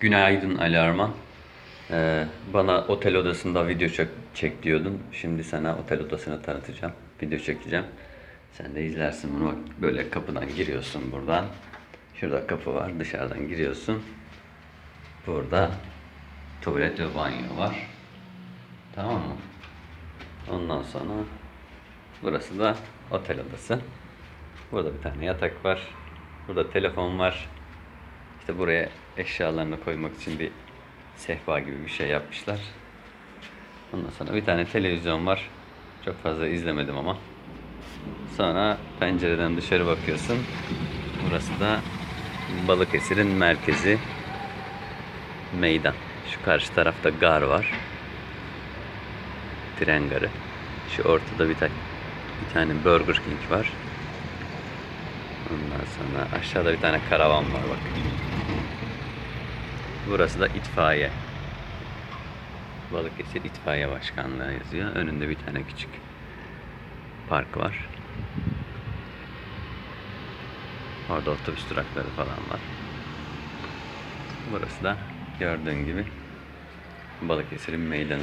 Günaydın Ali Arman. Ee, bana otel odasında video çek, çek diyordun. Şimdi sana otel odasını tanıtacağım. Video çekeceğim. Sen de izlersin bunu. Bak böyle kapıdan giriyorsun buradan. Şurada kapı var. Dışarıdan giriyorsun. Burada tuvalet ve banyo var. Tamam mı? Ondan sonra burası da otel odası. Burada bir tane yatak var. Burada telefon var. İşte buraya eşyalarını koymak için bir sehpa gibi bir şey yapmışlar. Ondan sonra bir tane televizyon var. Çok fazla izlemedim ama. Sonra pencereden dışarı bakıyorsun. Burası da Balıkesir'in merkezi. Meydan. Şu karşı tarafta gar var. Tren garı. Şu ortada bir tane bir tane Burger King var. Ondan sonra aşağıda bir tane karavan var bak. Burası da itfaiye. Balıkesir İtfaiye Başkanlığı yazıyor. Önünde bir tane küçük park var. Orada otobüs durakları falan var. Burası da gördüğün gibi Balıkesir'in meydanı.